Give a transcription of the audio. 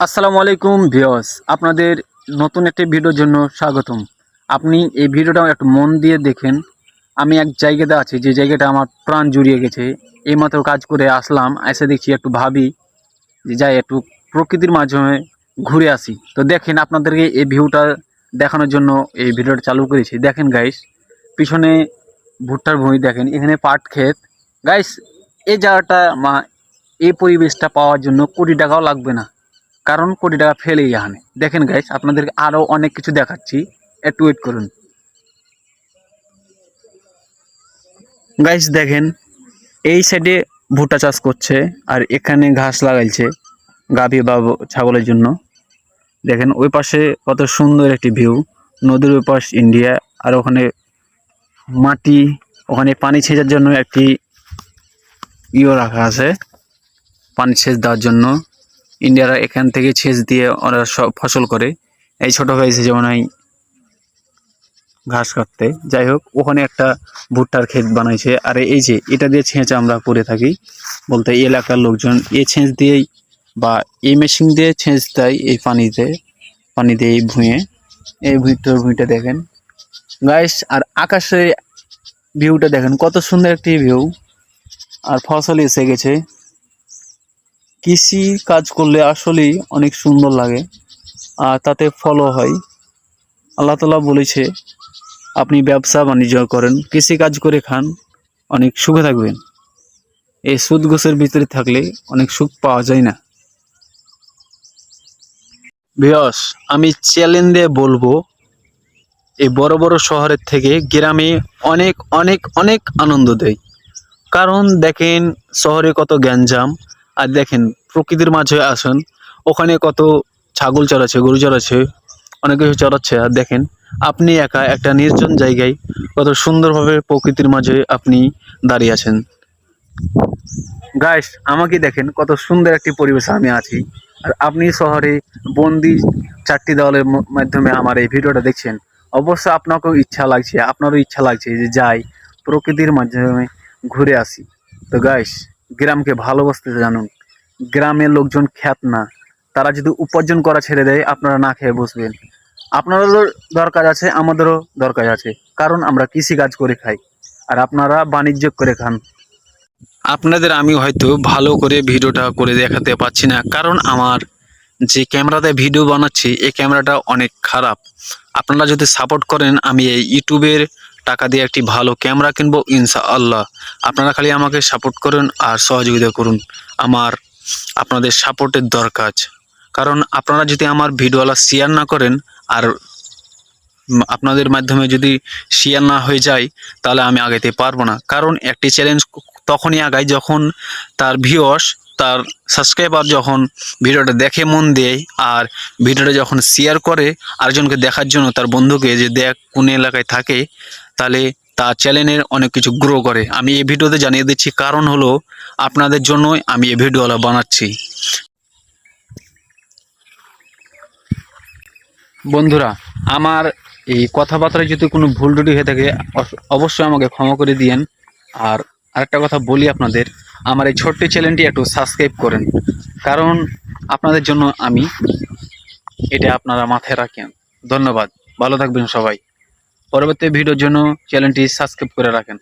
আসসালামু আলাইকুম ভিওস আপনাদের নতুন একটি ভিডিওর জন্য স্বাগতম। আপনি এই ভিডিওটা একটু মন দিয়ে দেখেন। আমি এক জায়গাতে আছি, যে জায়গাটা আমার প্রাণ জুড়িয়ে গেছে। এইমাত্র কাজ করে আসলাম, এসে দেখছি একটু ভাবি, যে যাই একটু প্রকৃতির মাধ্যমে ঘুরে আসি। তো দেখেন, আপনাদেরকে এই ভিউটা দেখানোর জন্য এই ভিডিওটা চালু করেছি। দেখেন গাইস পিছনে ভুট্টার ভূমি দেখেন, এখানে পাট ক্ষেত। গাইস এই জায়গাটা, মা, এই পরিবেশটা পাওয়ার জন্য কোটি টাকাও লাগবে না। কারণ কোটি টাকা ফেলেই এখানে দেখেন গাইস আপনাদেরকে আরও অনেক কিছু দেখাচ্ছি। একটু ওয়েট করুন। গাইস দেখেন, এই সাইডে ভুট্টা চাষ করছে, আর এখানে ঘাস লাগাইছে গাভী বা ছাগলের জন্য। দেখেন, ওই পাশে কত সুন্দর একটি ভিউ নদীর ওই পাশ ইন্ডিয়া আর ওখানে মাটি, ওখানে পানি ছেঁচার জন্য একটি ইয়ে রাখা আছে, পানি সেচ দেওয়ার জন্য। ইন্ডিয়ারা এখান থেকে সেচ দিয়ে ওরা সব ফসল করে। এই ছোট হয়েছে যেমন এই ঘাস কাটতে। যাই হোক, ওখানে একটা ভুট্টার ক্ষেত বানাইছে। আর এই যে, এটা দিয়ে ছেঁচ আমরা করে থাকি। বলতে এই এলাকার লোকজন, এই ছেঁচ দিয়েই বা এই মেশিন দিয়ে ছেঁচ দেয় এই পানিতে, পানি দিয়ে এই ভুঁয়ে এই ভুঁইটার ভুঁইটা দেখেন। গাইস আর আকাশে ভিউটা দেখেন, কত সুন্দর একটি ভিউ। আর ফসল এসে গেছে। কৃষি কাজ করলে আসলেই অনেক সুন্দর লাগে, আর তাতে ফলও হয়। আল্লাহ তালা বলেছে, আপনি ব্যবসা বাণিজ্য করেন, কৃষি কাজ করে খান, অনেক সুখে থাকবেন। এই সুদ গোছের ভিতরে থাকলে অনেক সুখ পাওয়া যায় না। বিয়স আমি চ্যালেঞ্জ দিয়ে বলব, এই বড় বড় শহরের থেকে গ্রামে অনেক অনেক অনেক আনন্দ দেয়। কারণ দেখেন, শহরে কত গ্যাঞ্জাম, আর দেখেন প্রকৃতির মাঝে আসেন ওখানে কত ছাগল চড়াচ্ছে, গরু চড়াচ্ছে, অনেক কিছু চড়াচ্ছে। আর দেখেন, আপনি একা একটা নির্জন জায়গায় কত সুন্দরভাবে প্রকৃতির মাঝে আপনি দাঁড়িয়ে আছেন। গাইস আমাকে দেখেন কত সুন্দর একটি পরিবেশে আমি আছি। আর আপনি শহরে বন্দি চারটি দেওয়ালের ম- মাধ্যমে আমার এই ভিডিওটা দেখছেন। অবশ্য আপনাকেও ইচ্ছা লাগছে, আপনারও ইচ্ছা লাগছে যে যাই প্রকৃতির মাধ্যমে ঘুরে আসি। তো গাইস গ্রামকে ভালোবাসতে জানুন। গ্রামের লোকজন খ্যাত না। তারা যদি উপার্জন করা ছেড়ে দেয়, আপনারা না খেয়ে বসবেন। আপনাদেরও দরকার আছে, আমাদেরও দরকার আছে। কারণ আমরা কৃষি কাজ করে খাই, আর আপনারা বাণিজ্য করে খান। আপনাদের আমি হয়তো ভালো করে ভিডিওটা করে দেখাতে পাচ্ছি না, কারণ আমার যে ক্যামেরাতে ভিডিও বানাচ্ছি, এই ক্যামেরাটা অনেক খারাপ। আপনারা যদি সাপোর্ট করেন, আমি এই ইউটিউবের টাকা দিয়ে একটি ভালো ক্যামেরা কিনবো ইনশা আল্লাহ আপনারা খালি আমাকে সাপোর্ট করুন আর সহযোগিতা করুন। আমার আপনাদের সাপোর্টের দরকার কারণ আপনারা যদি আমার ভিডিওওয়ালা শেয়ার না করেন আর আপনাদের মাধ্যমে যদি শেয়ার না হয়ে যায়, তাহলে আমি আগাইতে পারব না। কারণ একটি চ্যালেঞ্জ তখনই আগায় যখন তার ভিউয়ার্স তার সাবস্ক্রাইবার যখন ভিডিওটা দেখে মন দেয় আর ভিডিওটা যখন শেয়ার করে আরেকজনকে দেখার জন্য তার বন্ধুকে যে দেখ কোন এলাকায় থাকে, তাহলে তার চ্যানেলের অনেক কিছু গ্রো করে। আমি এই ভিডিওতে জানিয়ে দিচ্ছি কারণ হলো আপনাদের জন্যই আমি এই ভিডিওটা বানাচ্ছি। বন্ধুরা, আমার এই কথাবার্তায় যদি কোনো ভুল ত্রুটি হয়ে থাকে অবশ্যই আমাকে ক্ষমা করে দিয়েন। আর আরেকটা কথা বলি আপনাদের, আমার এই ছোট্ট চ্যানেলটি একটু সাবস্ক্রাইব করেন। কারণ আপনাদের জন্য আমি এটা আপনারা মাথায় রাখেন। ধন্যবাদ। ভালো থাকবেন সবাই। পরবর্তী ভিডিওর জন্য চ্যানেলটি সাবস্ক্রাইব করে রাখেন।